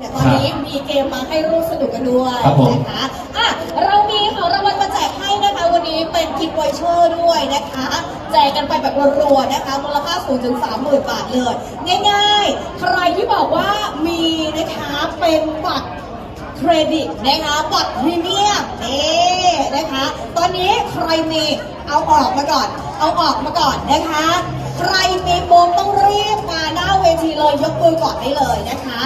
เดี๋ยวตอนนี้มีเกมมาให้ร่วมสนุกกันด้วยครับผม นะคะอะเรามีของรางวัลมาแจกให้นะคะ วันนี้เป็นกิฟต์ไวเชอร์ด้วยนะคะ แจกกันไปแบบรัวๆนะคะ มูลค่าสูงถึง 30,000 บาทเลย ง่ายๆ ใครที่บอกว่ามีนะคะเป็นบัตร เครดิตนะคะบัตรพรีเมียมนี่นะคะ ตอนนี้ใครมีเอาออกมาก่อน เอาออกมาก่อนนะคะ ใครมีโปมต้องรีบมาหน้าเวทีเลยยกมือก่อนได้เลยนะคะ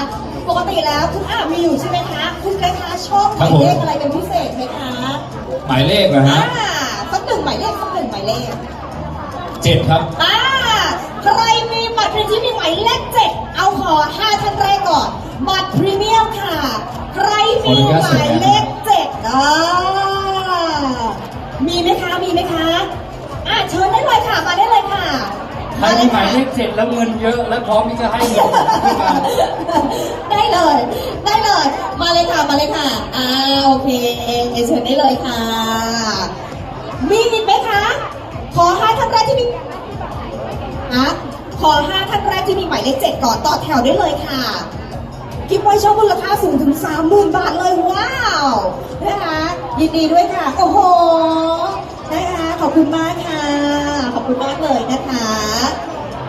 ปกติแล้วคุณอามีอยู่ใช่ไหมคะคุณกระคะชอบหมายเลขอะไรเป็นพิเศษไหมคะหมายเลขนะอ่าฮะสักหนึ่งหมายเลขสักหนึ่งหมายเลขเจ็ดครับอ่าใครมีบัตรพรีที่มีหมายเลขเจ็ดเอาขอห้าท่านแรกก่อน บัตรพรีเมียมค่ะ ใครมีหมายเลขเจ็ดอ่ามีไหมคะมีไหมคะอ่าเชิญได้เลยค่ะมาได้เลยค่ะ ใครมีหมายเลขเจ็ดแล้วเงินเยอะและพร้อมที่จะให้เงินขึ้นมาได้เลย ได้เลย มาเลยค่ะ มาเลยค่ะ อ่า โอเคเชิญได้เลยค่ะ มีอีกไหมคะ ขอห้าท่านแรกที่มีอะขอห้าท่านแรกที่มีหมายเลขเจ็ดก่อนต่อแถวได้เลยค่ะกิฟต์ไวท์ช็อปมูลค่าสูงถึงสามหมื่นบาทเลยว้าวนะคะยินดีด้วยค่ะ โอ้โหนะคะขอบคุณมากค่ะ คุณมากเลยนะคะ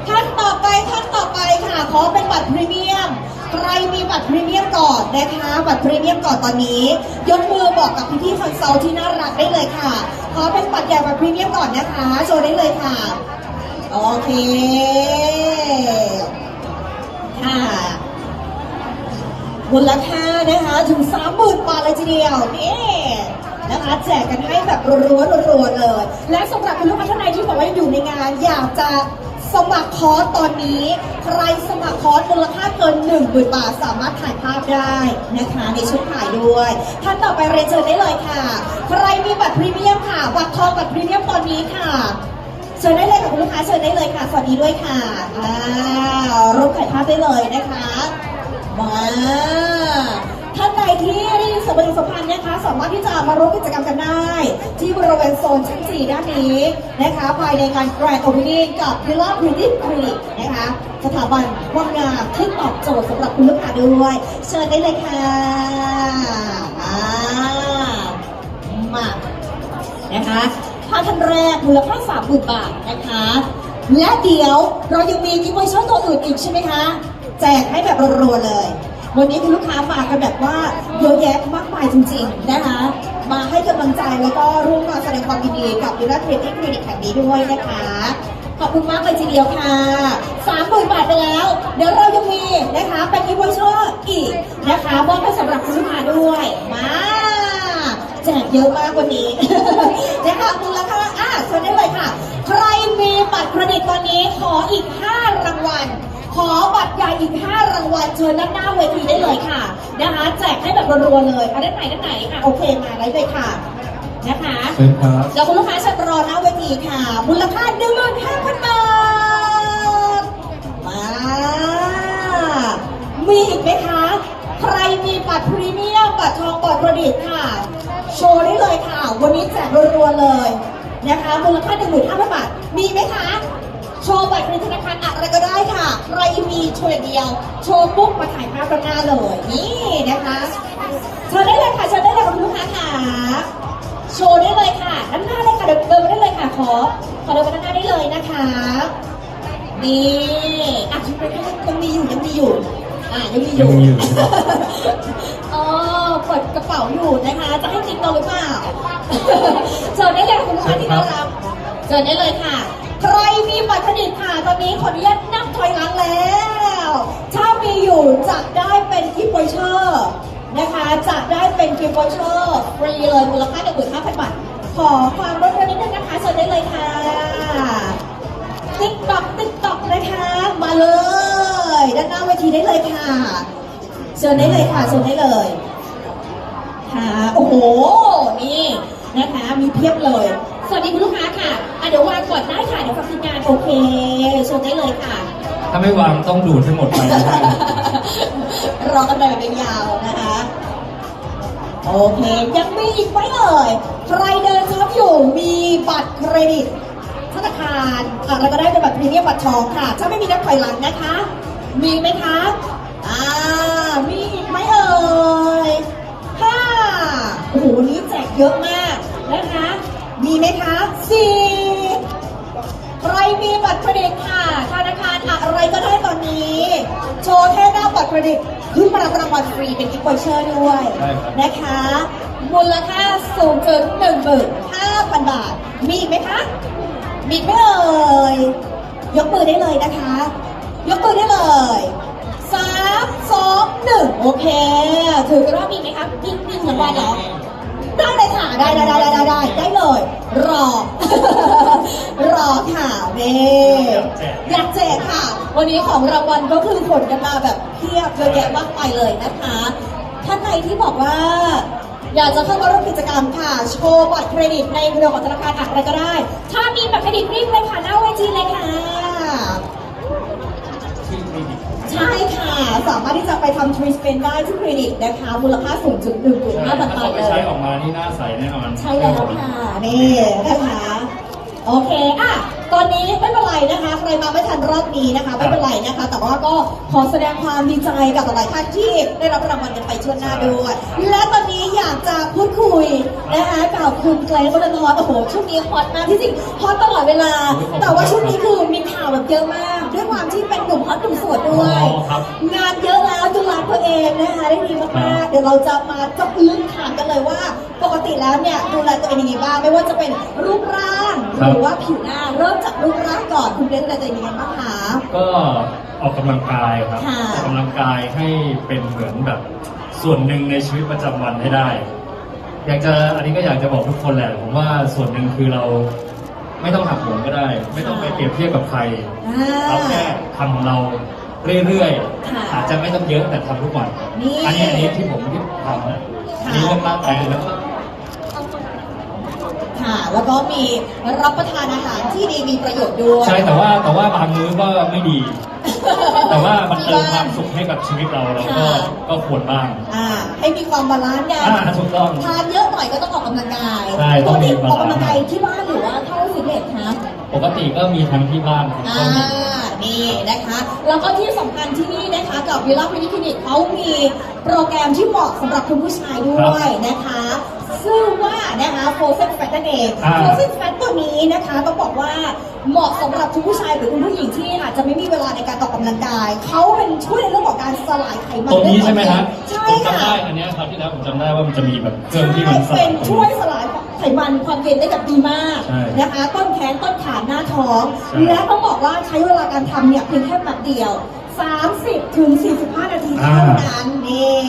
ท่านต่อไปท่านต่อไปค่ะขอเป็นบัตรพรีเมียม ใครมีบัตรพรีเมียมก่อนนะคะ บัตรพรีเมียมก่อนตอนนี้ ยกมือบอกกับพี่ๆคอนซัลที่น่ารักได้เลยค่ะ ขอเป็นบัตรใหญ่บัตรพรีเมียมก่อนนะคะโชว์ได้เลยค่ะโอเคค่ะมูลค่านะคะถึง30,000บาทเลยทีเดียวนี่ นะคะแจกกันให้แบบรัวๆรัวๆเลย และสำหรับคุณลูกค้าท่านใดที่บอกว่าอยู่ในงาน อยากจะสมัครคอร์สตอนนี้ ใครสมัครคอร์สมูลค่าเกิน1 0,000บาท สามารถถ่ายภาพได้นะคะ ในชุดถ่ายด้วยท่านต่อไปเรียนเชิญได้เลยค่ะ ใครมีบัตรพรีเมียมค่ะบัตรทองบัตรพรีเมียมตอนนี้ค่ะเชิญได้เลยค่ะคุณลูกค้าเชิญได้เลยค่ะสวัสดีด้วยค่ะอ่าร่วมถ่ายภาพได้เลยนะคะมา ท่านใดที่ได้ยินเสียงบริสัมพันธ์นะคะ สามารถที่จะมาร่วมกิจกรรมกันได้ ที่บริเวณโซนชั้น4ด้านนี้นะคะภายในงาน Grand Opening กับ Villa p r e t i Clinic นะคะ สถาบันความงามที่ตอบโจทย์สำหรับคุณลูกค้าด้วย เชิญได้เลยค่ะอ่ามานะคะถ้าท่านแรกมูลค่าสามหมื่นบาทนะคะ และเดี๋ยวเรายังมีกิฟต์วอเชอร์ตัวอื่นอีกใช่ไหมคะ แจกให้แบบรัวๆเลย วันนี้คุณลูกค้ามากันแบบว่าเยอะแยะมากมายจริงๆนะคะ มาให้กำลังใจแล้วก็ร่วมมาแสดงความยินดีกับยูราเทรดดิ้งคลินิกแห่งนี้ด้วยนะคะ ขอบคุณมากเลยทีเดียวค่ะสามหมื่นบาทไปแล้ว เดี๋ยวเรายังมีนะคะเป็นกิฟต์วอเชอร์อีกนะคะมอบให้สำหรับคุณลูกค้าด้วยมาแจกเยอะมากวันนี้นะคะมูลค่าอะชิญได้เลยค่ะ ใครมีบัตรเครดิตตอนนี้ขออีก 5 รางวัล ขอบัตรใหญ่อีก 5 รางวัลเชิญด้านหน้าเวทีได้เลยค่ะนะคะแจกให้แบบรัวๆเลยอะด้านไหนด้านไหนอะโอเคมาได้เลยค่ะนะคะเชิญครับ แล้วคุณลูกค้าจะรอหน้าเวทีค่ะ มูลค่า1 5 0 0 0บาทมามีอีกไหมคะ ใครมีบัตรพรีเมียมบัตรทองบัตรเครดิตค่ะ โชว์ได้เลยค่ะ วันนี้แจกรัวๆเลยนะคะ มูลค่า1 5 0 0 0บาท มีไหมคะ โชว์บัตรเครดิตธนาคารอะไรก็ได้ค่ะ ใครมีโชว์อย่างเดียว โชว์ปุ๊บมาถ่ายภาพด้านหน้าเลยนี่นะคะเชิญได้เลยค่ะเชิญได้เลยค่ะคุณลูกค้าค่ะโชว์ได้เลยค่ะด้านหน้าเลยค่ะเดินเดินมาได้เลยค่ะขอขอเดินมาด้านหน้าได้เลยนะคะนี่อะชุดนี้ยังมีอยู่ยังมีอยู่อะยังมีอยู่ยังมีอยู่ อ๋อเปิดกระเป๋าอยู่นะคะ จะให้ติ๊กเราหรือเปล่าเชิญได้เลยค่ะคุณลูกค้าที่น่ารักเชิญได้เลยค่ะ ใครมีบัตรเครดิตค่ะ ตอนนี้ขออนุญาตนับถอยหลังแล้ว ถ้ามีอยู่จะได้เป็นกิฟต์วอเชอร์นะคะ จะได้เป็นกิฟต์วอเชอร์ฟรีเลยมูลค่า1 5 0 0 0บาท ขอความร่วมมือนิดนึงนะคะเชิญได้เลยค่ะติ๊กต็อกติ๊กต็อกนะคะ มาเลย ด้านหน้าเวทีได้เลยค่ะเชิญได้เลยค่ะเชิญได้เลย ค่ะ โอ้โห นี่นะคะ มีเพียบเลย สวัสดีคุณลูกค้าค่ะ เดี๋ยววางกดได้ค่ะเดี๋ยวฝากทีมงานโอเคโชว์ได้เลยค่ะ ถ้าไม่วางต้องดูทั้งหมดไปนะครับรอกันไปแบบเป็นยาวนะคะ โอเค ยังมีอีกไว้เลย ใครเดินช้อปอยู่มีบัตรเครดิตธนาคารอะไรก็ได้เป็นบัตรพรีเมียมบัตรทองค่ะ ถ้าไม่มีนับถอยหลังนะคะ มีไหมคะอ่ามีอีกไหมเอ่ยห้าโอ้โหนนี้แจกเยอะมากนะคะ มีไหมคะสี่ มีบัตรเครดิตค่ะธนาคารอะไรก็ได้ตอนนี้ โชว์แค่หน้าบัตรเครดิตขึ้นมารับรางวัลฟรีเป็นกิฟต์วอเชอร์ด้วยได้ครับนะคะ มูลค่าสูงถึง1 5 0 0 0 บาท มีอีกไหมคะ มีอีกไหมเอ่ย ยกมือได้เลยนะคะ ยกมือได้เลยสามสองหนึ่งโอเค ถือกันว่ามีไหมคะมีมีเหมือนกันเหรอ ได้เลยค่ะได้ได้ได้ได้ได้ได้ได้เลย รอ รอค่ะเน่อยากแจกค่ะ วันนี้ของรางวัลก็คือขนกันมาแบบเพียบเยอะแยะมากมายเลยนะคะ ท่านใดที่บอกว่า อยากจะเข้ามาร่วมกิจกรรมค่ะ โชว์บัตรเครดิตในเครือของธนาคารอะไรก็ได้ ถ้ามีบัตรเครดิตรีบเลยค่ะหน้าเวทีเลยค่ะที่คลินิก ใช่ค่ะ สามารถที่จะไปทำทรีสเปนได้ที่คลินิกนะคะ มูลค่าสูงถึง1 5ใช่0 0 0ถ้าบาเขาทไปเลใช้ยออกมานี่หน้าใสแน่นอนใช่แล้วค่ะนี่นะคะโอเคอะตอนนี้ไม่เป็นไรนะคะ ใครมาไม่ทันรอบนี้นะคะ ไม่เป็นไรนะคะ แต่ว่าก็ขอแสดงความดีใจกับหลายๆท่านที่ได้รับรางวัลกันไปช่วงหน้าด้วยและตอนนี้อยากจะพูดคุยนะคะกับคุณเกรซบันทอนโอ้โหช่วงนี้ฮอตมากที่จริงฮอตตลอดเวลา แต่ว่าช่วงนี้คือมีข่าวแบบเยอะมาก ด้วยความที่เป็นหนุ่มฮอตหนุ่มโสดด้วย อ๋อครับงานเยอะแล้วดูแลตัวเองนะคะ ได้ดีมากๆ เดี๋ยวเราจะมาเจับลึกถามกันเลยว่า ปกติแล้วเนี่ยดูแลตัวเองยังไงบ้าง ไม่ว่าจะเป็นรูปร่าง ครัหบรือว่าผิวหน้า เริ่มจากรูปร่างก่อนคุณเบนดูแลตัวเองยังไงบ้างคะ ก็ออกกำลังกายครับค่ะ ออกกำลังกายให้เป็นเหมือนแบบ ส่วนหนึ่งในชีวิตประจำวันให้ได้ อยากจะอันนี้ก็อยากจะบอกทุกคนแหละผมว่าส่วนหนึ่งคือเรา ไม่ต้องหักโหมก็ได้ ไม่ต้องไปเปรียบเทียบกับใครอ่า เราแค่ทำของเราเรื่อยค่ะๆอาจจะไม่ต้องเยอะแต่ทำทุกวันนี่อันี้อันนี้ที่ผมที่ทำนะอันนี้เรื่องร่างกายแล้วก็ ค่ะ แล้วก็มีรับประทานอาหารที่ดีมีประโยชน์ด้วย ใช่แต่ว่าแต่ว่าบางมื้อก็ไม่ดี แต่ว่ามันเติมความสุขให้กับชีวิตเราเราก็ค่ะ ก็ควรบ้าง อ่าให้มีความบาลานซ์กันอ่าถูกต้องทานเยอะหน่อยก็ต้องออกกำลังกายใช่ปต้กองมีติออกกำลังบาลานซ์กายที่บ้านหรือว่าเข้าฟิตเนสคะ ปกติก็มีทั้งที่บ้านครับอ่าก็มี นี่นะคะ แล้วก็ที่สำคัญที่นี่นะคะ กับวิลล่าคลินิกคลินิกเขามีโปรแกรมที่เหมาะสำหรับคุณผู้ชายด้วยนะคะซึ่งว่านะคะโฟเซนแฟตนั่นเองอ่าโฟเซนแฟตตัวนี้นะคะต้องบอกว่าเหมาะสำหรับคุณผู้ชายหรือคุณผู้หญิงที่อาจจะไม่มีเวลาในการออกกำลังกาย เขาเป็นช่วยในเรื่องของการสลายไขมันตรงนี้ใช่ไหมฮะใช่ผมจำค่ะได้อันเนี้ยครับที่แล้วผมจำได้ว่ามันจะมีแบบเครื่องที่มันสเป็ลายนช่วยสลายไขมันความเย็นได้แบบดีมากใช่นะคะ ต้นแขนต้นขาหน้าท้อง ใช่ และต้องบอกว่าใช้เวลาการทำเนี่ยเพียงแค่แบบเดียว 30 ถึง 45 นาทีเท่านั้นนี่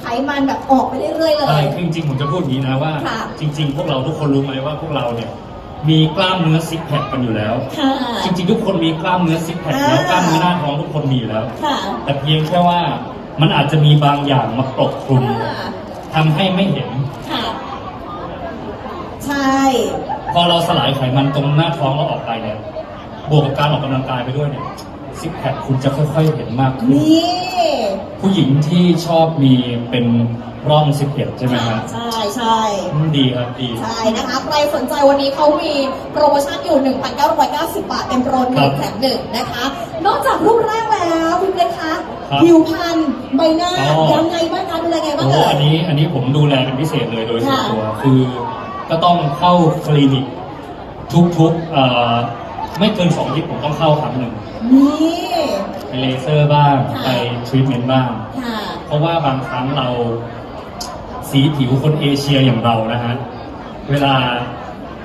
ไขมันแบบออกไปเรื่อยๆเลใช่ยคือจริงๆผมจะพูดอย่างนี้นะว่า ค่ะ จริง ๆ พวกเราทุกคนรู้ไหมว่าพวกเราเนี่ยมีกล้ามเนื้อซิกแพคกันอยู่แล้ว ค่ะ จริงๆ ทุกคนมีกล้ามเนื้อซิกแพคอ่าแล้วกล้ามเนื้อหน้าท้องทุกคนมีอยู่แล้ว ค่ะ แต่เพียงแค่ว่ามันอาจจะมีบางอย่างมาปกคลุมอ่า ทำให้ไม่เห็น ค่ะ ใช่ พอเราสลายไขมันตรงหน้าท้องเราออกไปเนี่ย บวกกับการออกกำลังกายไปด้วยเนี่ยซิกแพคคุณจะค่อยๆเห็นมากขึ้น นี่ ผู้หญิงที่ชอบมีเป็นร่องซิกแพคใช่ไหมฮะใช่ใช่ อืมดีครับดี ใช่นะคะ ใครสนใจวันนี้เขามีโปรโมชั่นอยู่ 1,990 บาทเป็นโปรหครันึ่งบแถมหนึ่งนะคะ นอกจากรูปร่างแล้วคุณเล็กคะครับผิวพรรณใบหน้าอ๋อ ยังไงบ้างคะดูแลไงบ้างโอ้เอ่ยอันนี้อันนี้ผมดูแลเป็นพิเศษเลยโดยส่วนค่ะตัว คือ ก็ต้องเข้าคลินิก ทุกๆเอ่อไม่เกินสองอาทิตย์ผมต้องเข้าครั้งหนึ่งนี่ ไปเลเซอร์บ้าง ค่ะ ไปทรีทเมนต์บ้าง ค่ะ เพราะว่าบางครั้งเราสีผิวคนเอเชียอย่างเรานะฮะ เวลา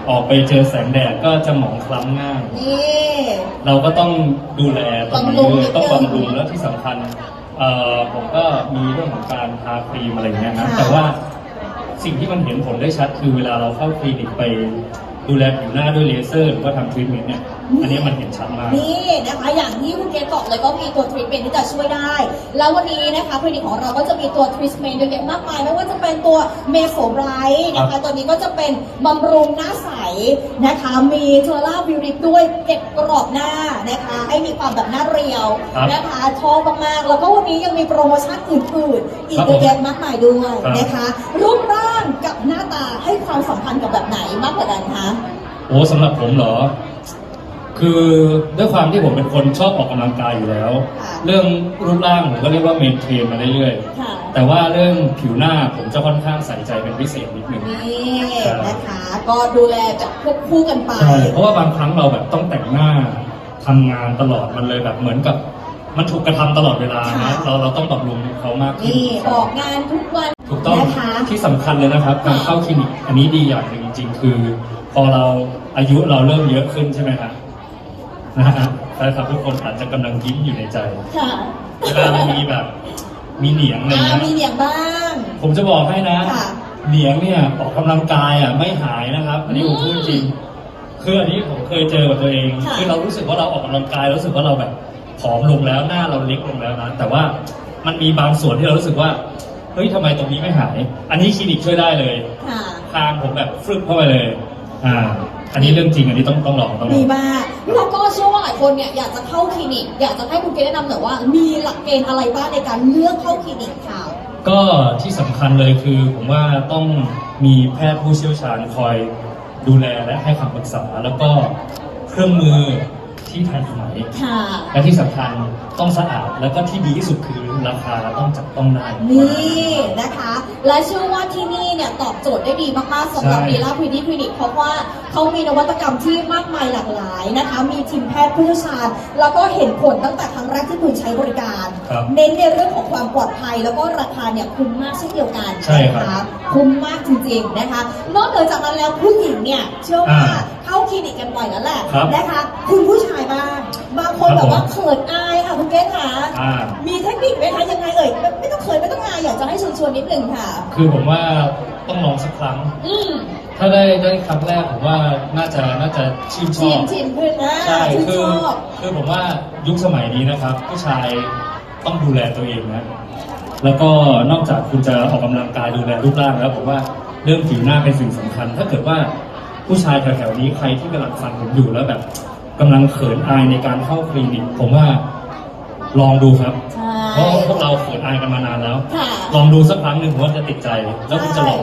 ออกไปเจอแสงแดดก็จะหมองคล้ำง่าย นี่ เราก็ต้องดูแลตรงนี้บำรุงด้วยต้องนิดนึงบำรุงแล้วที่สำคัญเอ่อผมก็มีเรื่องของการทาครีมอะไรอย่างเงี้ยนะค่ะแต่ว่า สิ่งที่มันเห็นผลได้ชัดคือเวลาเราเข้าคลินิกไปดูแลผิวหน้าด้วยเลเซอร์หรือว่าทำทรีทเมนต์เนี่ย อันเนี้ยมันเห็นชัดมาก นี่นะคะอย่างที่คุณเกศบอกเลยก็มีตัวทรีทเมนต์ที่จะช่วยได้ แล้ววันนี้นะคะคลินิกของเราก็จะมีตัวทรีทเมนต์เยอะแยะมากมายไม่ว่าจะเป็นตัวเมโซไบรท์นะครัคะบตัวนี้ก็จะเป็นบำรุงหน้าใส นะคะ มีเทอร่าบิวริปด้วยเก็บกรอบหน้านะคะ ให้มีความแบบหน้าเรียวครับนะคะชอบมากๆแล้วก็วันนี้ยังมีโปรโมชั่นอื่นๆ อีกครับเยอะแยะมากมายด้วยครับ นะคะ รูปร่างกับหน้าตาให้ความสัมพันธ์กับแบบไหนมากกว่ากันคะ โอ้สำหรับผมเหรอคคือด้วยความที่ผมเป็นคนชอบออกกำลังกายอยู่แล้ว ค่ะ เรื่องรูปร่างผมก็เรียกว่าเมนเทนมาเรื่อยค่ะๆ แต่ว่าเรื่องผิวหน้าผมจะค่อนข้างใส่ใจเป็นพิเศษนิดนึง นี่นะคะ ก็ดูแลแบบควบคู่กันไป ใช่เพราะว่าบางครั้งเราแบบต้องแต่งหน้าทำงานตลอดมันเลยแบบเหมือนกับ มันถูกกระทำตลอดเวลาค่ะ นะเราเราต้องบำรุงเขามากขึ้นนี่ออกงานทุกวันถูกต้องนะคะที่สำคัญเลยนะครับ การเข้าคลินิกอันนี้ดีอย่างหนึ่งจริงๆคือ พอเราอายุเราเริ่มเยอะขึ้นใช่ไหมครับนะฮะแฟนคลับทุกคนอาจจะกำลังยิ้มอยู่ในใจ ค่ะเวลามันมีแบบ มีเหนียงอะไรอ่าเงี้ย มีเหนียงบ้าง ผมจะบอกให้นะ ค่ะเหนียงเนี่ยออกกำลังกายอะไม่หายนะครับ อันนี้ผมพูดจริง คืออันนี้ผมเคยเจอกับตัวเองค่ะคือเรารู้สึกว่าเราออกกำลังกาย รู้สึกว่าเราแบบผอมลงแล้วหน้าเราเล็กลงแล้วนะแต่ว่ามันมีบางส่วนที่เรารู้สึกว่าเฮ้ยทำไมตรงนี้ไม่หาย อันนี้คลินิกช่วยได้เลย ค่ะคางผมแบบฟึบเข้าไปเลย อ่า อันนี้เรื่องจริงอันนี้ต้องต้องลองต้องลอดีงมากแล้วก็เชื่อว่าหลายคนเนี่ยอยากจะเข้าคลินิก อยากจะให้คุณเกรซแนะนำหน่อยว่า มีหลักเกณฑ์อะไรบ้างในการเลือกเข้าคลินิกค่ะก็ที่สำคัญเลยคือผมว่าต้องมีแพทย์ผู้เชี่ยวชาญคอยดูแลและให้คำปรึกษา แล้วก็เครื่องมือ ที่ทันสมัยค่ะ และที่สำคัญต้องสะอาดแล้วก็ที่ดีที่สุดคือราคาต้องจับต้องได้ นี่นะคะ และเชื่อว่าที่นี่เนี่ยตอบโจทย์ได้ดีมากๆสำหรับใช่ ดีลาพรีดีคลินิกเพราะว่าเขามีนวัตกรรมที่มากมายหลากหลายนะคะ มีทีมแพทย์ผู้เชี่ยวชาญ แล้วก็เห็นผลตั้งแต่ครั้งแรกที่คุณใช้บริการ ครับเน้นในเรื่องของความปลอดภัย แล้วก็ราคาเนี่ยคุ้มมากเช่นเดียวกันใช่ครับ นะคะคุ้มมากจริงๆนะคะ นอกเหนือจากนั้นแล้วผู้หญิงเนี่ยเชื่อว่า อ่า เข้าคลินิกกันบ่อยแล้วแหละครับนะคะ คุณผู้ชายบ้างบางคนครับแบบว่าผมเขินอายค่ะคุณเกศค่ะอ่า มีเทคนิคไหมคะยังไงเอ่ยไม่ไม่ต้องเขินไม่ต้องอายอยากจะให้ชวนชวนๆนิดนึงค่ะ คือผมว่าต้องลองสักครั้ง อืมถ้าได้ได้ครั้งแรกผมว่าน่าจะน่าจะชื่นชชิอนบชินขึ้นนะใช่ชื่นคือชอบคือผมว่ายุคสมัยนี้นะครับ ผู้ชายต้องดูแลตัวเองนะ แล้วก็นอกจากคุณจะออกกำลังกายดูแลรูปร่างแล้วผมว่าเรื่องผิวหน้าเป็นสิ่งสำคัญ ถ้าเกิดว่า ผู้ชายแถวๆนี้ใครที่กำลังฟังผมอยู่แล้วแบบกำลังเขินอายในการเข้าคลินิก ผมว่าลองดูครับ ใช่ เพราะพวกเราเขินอายกันมานานแล้ว ค่ะ ลองดูสักครั้งหนึ่งผมว่าจะติดใจแล้วคุณจะลอง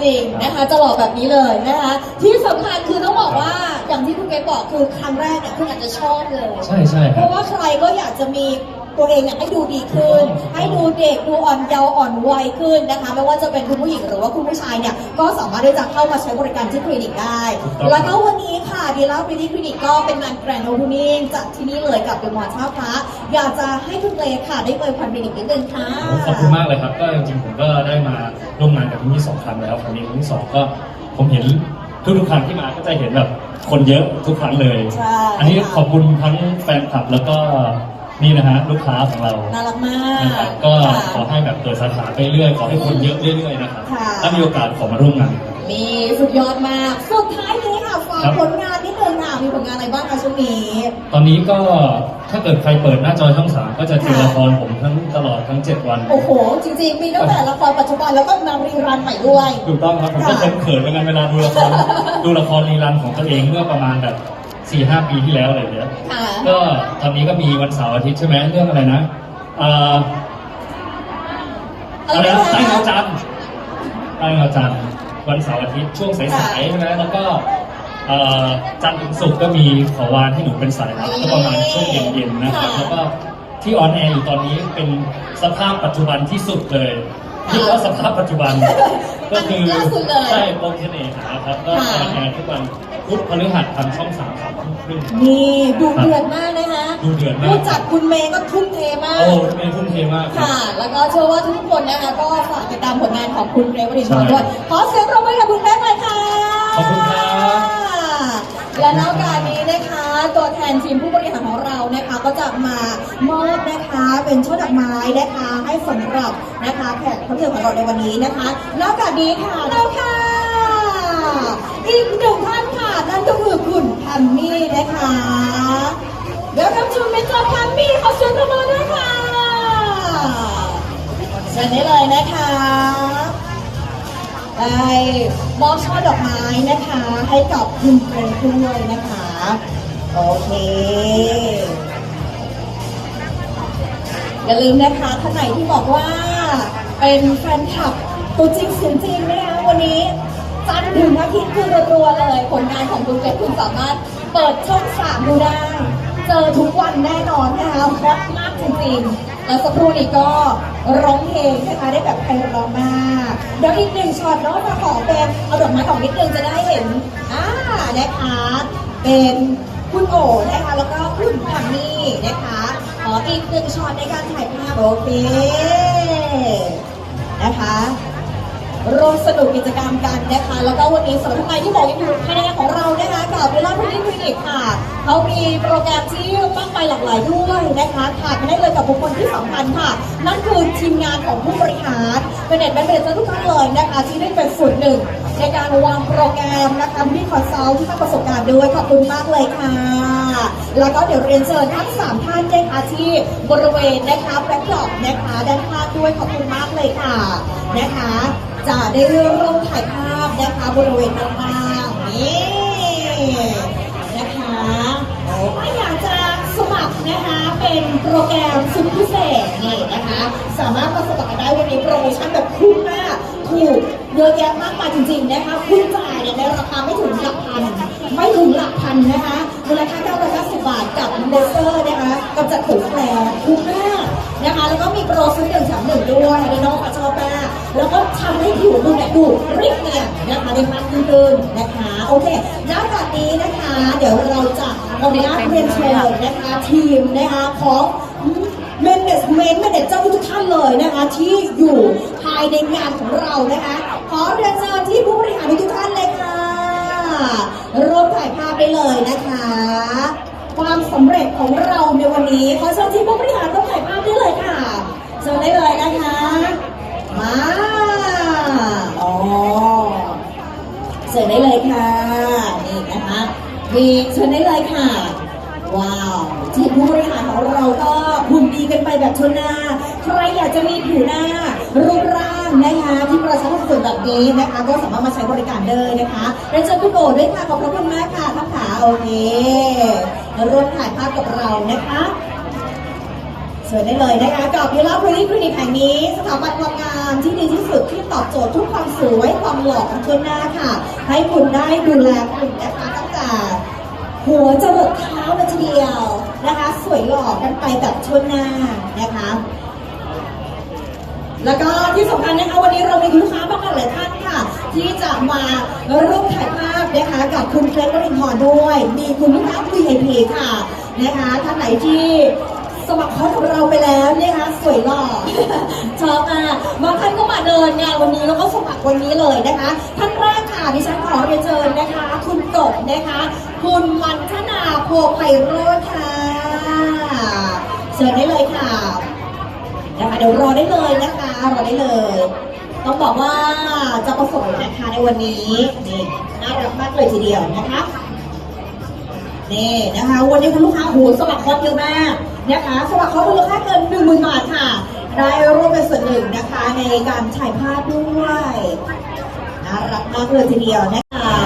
จริงนะคะจะหล่อแบบนี้เลยนะคะ ที่สำคัญคือต้องบอกว่าอย่างที่คุณเกศบอกคือครั้งแรกเนี่ยคุณอาจจะชอบเลย ใช่ใช่เพครับ ราะว่าใครก็อยากจะมี ตัวเองเนี่ยให้ดูดีขึ้น ให้ดูเด็กดูอ่อนเยาว์อ่อนวัยขึ้นนะคะ ไม่ว่าจะเป็นคุณผู้หญิงหรือว่าคุณผู้ชายเนี่ยก็สามารถที่จะเข้ามาใช้บริการที่คลินิกได้ถูกต้องแล้วก็วันนี้ค่ะดีล่าบิวตี้คลินิกก็เป็นงานแกรนด์โอเพนนิ่งจากที่นี่เลยกับเดอะมอลล์ท่าพระอยากจะให้คุณเลค่ะได้เปิดพันคลินิกนิดนึงค่ะขอบคุณมากเลยครับก็จริงๆผมก็ได้มาร่วมงานกับที่นี่สองครั้งแล้วครั้งนี้ครั้งที่สองก็ผมเห็นทุกๆครั้งที่มาก็จะเห็นแบบคนเยอะทุกครั้งเลยใช่อันนี้ขอบคุณทั้งแฟนคลับแล้วก็ นี่นะฮะลูกค้าของเราน่ารักมากนะครับก็ค่ะ ขอให้แบบเปิดสาขาไปเรื่อยขอให้คนเยอะเรื่อยๆนะครับค่ะ ถ้ามีโอกาสขอมาร่วมงาน มีสุดยอดมาก สุดท้ายนี้ค่ะฝากครับ ผลงานนิดนึงค่ะมีผลงานอะไรบ้างคะช่วงนี้ ตอนนี้ก็ถ้าเกิดใครเปิดหน้าจอช่องสามก็จะเจอค่ะละครผมทั้งตลอดทั้ง7วัน โอ้โห จริงๆ มีตั้งแต่ละครปัจจุบันแล้วก็นำรีรันใหม่ด้วย ถูกต้องครับผมก็ค่ะเขินๆเหมือนกันเวลาดูละครดูละครรีรันของตัวเองเมื่อประมาณแบบ 4ี่ห้าปีที่แล้วอะไรอย่างเงี้ยค่ะก็ตอนนี้ก็มีวันเสาร์อาทิตย์ใช่ไหมเรื่องอะไรนะเอ่ออะไรนะใต้เงาจันทร์ใต้เงาจันทร์วันเสาร์อาทิตย์ช่วงสายๆใช่ไหมแล้วก็เอ่อจันทร์ถึงศุกร์ก็มีขอวานให้หนูเป็นสายลับก็ประมาณช่วงเย็นๆนะครับแล้วก็ที่ออนแอร์อยู่ตอนนี้เป็นสภาพปัจจุบันที่สุดเลยคิดว่าสภาพปัจจุบัน ก็คือล่าสุดเลย ใช่โปรเทเนหาครับก็ค่ะออนแอร์ทุกวันพุธพฤหัสทางช่องสามสามทุ่มครึ่ง นี่ดูเดือดมากนะคะดูเดือดมาก ผู้จัดคุณเมย์ก็ทุ่มเทมาก โอ้เป็นทุ่มเทมากครับ ค่ะ แล้วก็เชื่อว่าทุกคนนะคะก็ฝากติดตามผลงานของคุณเรวรินทร์ใช่ด้วย ขอเสียงปรบมือกับคุณแม่หน่อยค่ะ ขอบคุณครับ และนอกจากนี้นะคะตัวแทนทีมผู้บริหารของเรานะคะก็จะมามอบนะคะเป็นช่อดอกไม้นะคะให้สำหรับนะคะแขกรับเชิญของเราในวันนี้นะคะ นอกจากนี้ค่ะแล้วค่ะอีกหนึ่งท่านค่ะนั่นก็คือคุณแพมมี่นะคะเดี๋ยวรับชมเป็นจอแพมมี่ขอเสียงปรบมือด้วยค่ะเชิญได้เลยนะคะได้ มอบช่อดอกไม้นะคะ ให้กับคุณเกรซด้วยนะคะ โอเคอย่าลืมนะคะท่านไหนที่บอกว่าเป็นแฟนคลับตัวจริงเสียงจริงนะคะวันนี้จันทร์ถึงอาทิตย์คือรัวๆเลย ผลงานของคุณเกรซคุณสามารถเปิดช่องสามดูได้ เจอทุกวันแน่นอนนะคะฮอตมากจริงๆ แล้วสักครู่นี้ก็ร้องเพลงนะคะได้แบบไพเราะมาก เดี๋ยวอีกหนึ่งช็อตเนาะจะขอเป็นเอาดอกไม้ออกนิดนึงจะได้เห็นอ่านะคะเป็นคุณโอ๋นะคะแล้วก็คุณพัมมี่นะคะขออีกหนึ่งช็อตในการถ่ายภาพโอเคนะคะร่วมสนุกกิจกรรมกันนะคะ แล้วก็วันนี้สำหรับท่านใดที่บอกยังอยู่ภายในของเรานะคะกับเวลาพรีคลินิ กค่ะเขามีโปรแกรมที่มากมายหลากหลายด้วยนะคะถ่ายไปได้เลยกับบุคคลที่สำคัญค่ะ นั่นคือทีมงานของผู้บริหารเป็นเน็ตแมนเจอร์ทุกท่านเลยนะคะที่ได้เป็นส่วนหนึ่ง ในการวางโปรแกรมนะคะมีคอนซัลท์ที่มีประสบการณ์ด้วยขอบคุณมากเลยค่ะ แล้วก็เดี๋ยวเรียนเชิญทั้งสามท่านนะคะที่บริเวณนะคะแบ็คดรอปนะคะด้านข้างด้วยขอบคุณมากเลยค่ะนะคะจะได้ร่วมถ่ายภาพนะคะบริเวณด้านล่างนี่ ถ้าอยากจะสมัครนะคะเป็นโปรแกรมสุดพิเศษนี่นะคะ สามารถมาสมัครกันได้วันนี้โปรโมชั่นแบบคุ้มมากถูกเยอะแยะมากมายจริง ๆ นะคะคุณจ่ายเนี่ยในราคาไม่ถึงหลักพัน ไม่ถึงหลักพันนะคะมูลค่า990บาทกับเลเซอร์นะคะกับจัดถุงแปลคุ้มมากนะคะ แล้วก็มีโปรซื้อหนึ่งแถมหนึ่งด้วยในน้องก็ชอบมากแล้วก็ทำให้ผิวคุณเนี่ยดูเรียบเนียนนะคะได้มากยิ่งขึ้นนะคะโอเคณบัดนี้นะคะ เดี๋ยวเรา ออนุญาตเรียนเชิญนะคะ ทีมนะคะของเมนเนสเมนเมนเนจเจ้าทุกท่านเลยนะคะ ที่อยู่ภายในงานของเรานะคะ ขอเรียนเชิญที่ผู้บริหารทุกท่านเลยค่ะร่วมถ่ายภาพได้เลยนะคะ ความสำเร็จของเราในวันนี้ขอเชิญที่ผู้บริหารร่วมถ่ายภาพได้เลยค่ะเชิญได้เลยนะคะมาอ๋อเชิญได้เลยค่ะ มีเชิญได้เลยค่ะ ว้าวทีมผู้บริหารของเราก็หุ่นดีกันไปแบบชนหน้า ใครอยากจะมีผิวหน้า รูปร่างนะคะที่กระชับสุดแบบนี้นะคะ ก็สามารถมาใช้บริการได้นะคะเรียนเชิญคุณโอด้วยค่ะขอบพระคุณมากค่ะท่านขาโอเคร่วมถ่ายภาพกับเรานะคะเชิญได้เลยนะคะกับยูราพรีคลินิกแห่งนี้สถาบันความงามที่ดีที่สุดที่ตอบโจทย์ทุกความสวยความหล่อของชนหน้าค่ะ ให้คุณได้ดูแลคุณนะคะ หัวจะหลดเท้าเลยทีเดียวนะคะ สวยหล่อกันไปแบบชนหน้านะคะ แล้วก็ที่สำคัญนะคะวันนี้เรามีลูกค้ามากหลายท่านค่ะ ที่จะมาร่วมถ่ายภาพนะคะ กับคุณเกรกวรินทร์ด้วย มีคุณลูกค้า VIP ค่ะนะคะท่านไหนที่ สมัครคอร์สของเราไปแล้วนะคะสวยหล่อชอบมากบางท่านก็มาเดินงานวันนี้แล้วก็สมัครวันนี้เลยนะคะ ท่านแรกค่ะดิฉันขอเรียนเชิญนะคะ คุณกบนะคะ คุณมันธนาโพไพโรธค่ะเชิญได้เลยค่ะนะคะเดี๋ยวรอได้เลยนะคะรอได้เลยต้องบอกว่าจะประสบนะคะในวันนี้นี่น่ารักมากเลยทีเดียวนะคะนี่นะคะ วันนี้คุณลูกค้าโหสมัครคอร์สเยอะมาก นะคะสมัครคอร์สมูลค่าเกินหนึ่งหมื่นบาทค่ะ ได้ร่วมเป็นส่วนหนึ่งนะคะ ในการถ่ายภาพด้วยน่ารักมากเลยทีเดียวนะคะ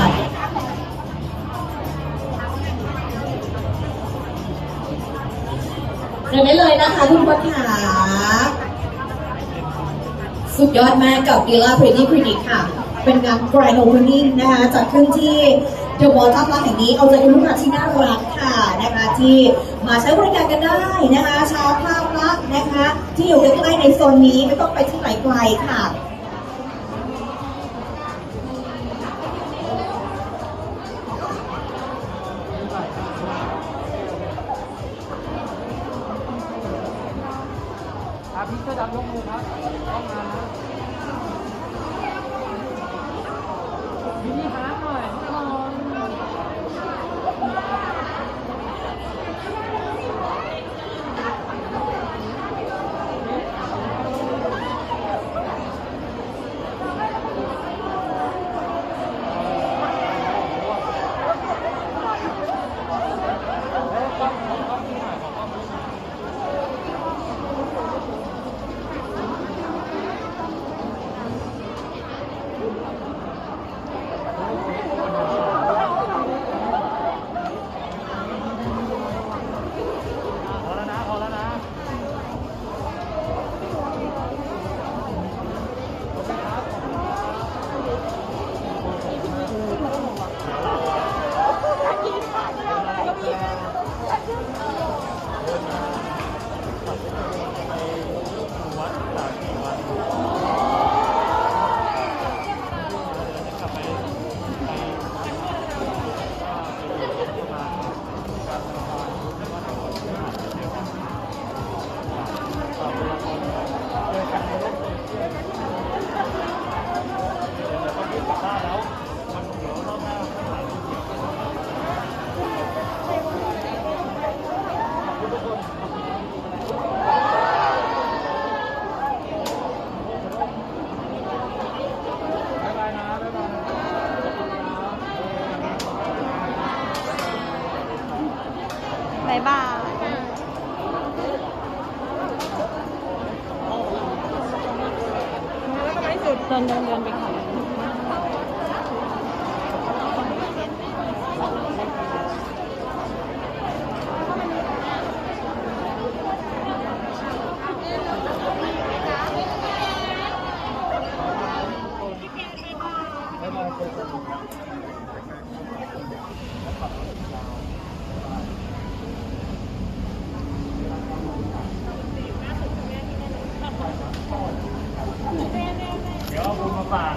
เดินได้เลยนะคะคุณพัฒนาสุดยอดมากกับ d ีล่า Pretty Clinic ค่ะ เป็นงาน Grand Opening นะคะจัดขึ้นที่ The Wall ท่าพระแห่งนี้เอาใจคุณลูกค้าที่น่ารักค่ะนะคะที่ มาใช้บริการกันได้นะคะ ชาวท่าพระนะคะ ที่อยู่ใกล้ๆในโซนนี้ไม่ต้องไปที่ไหนไกลค่ะ 是吧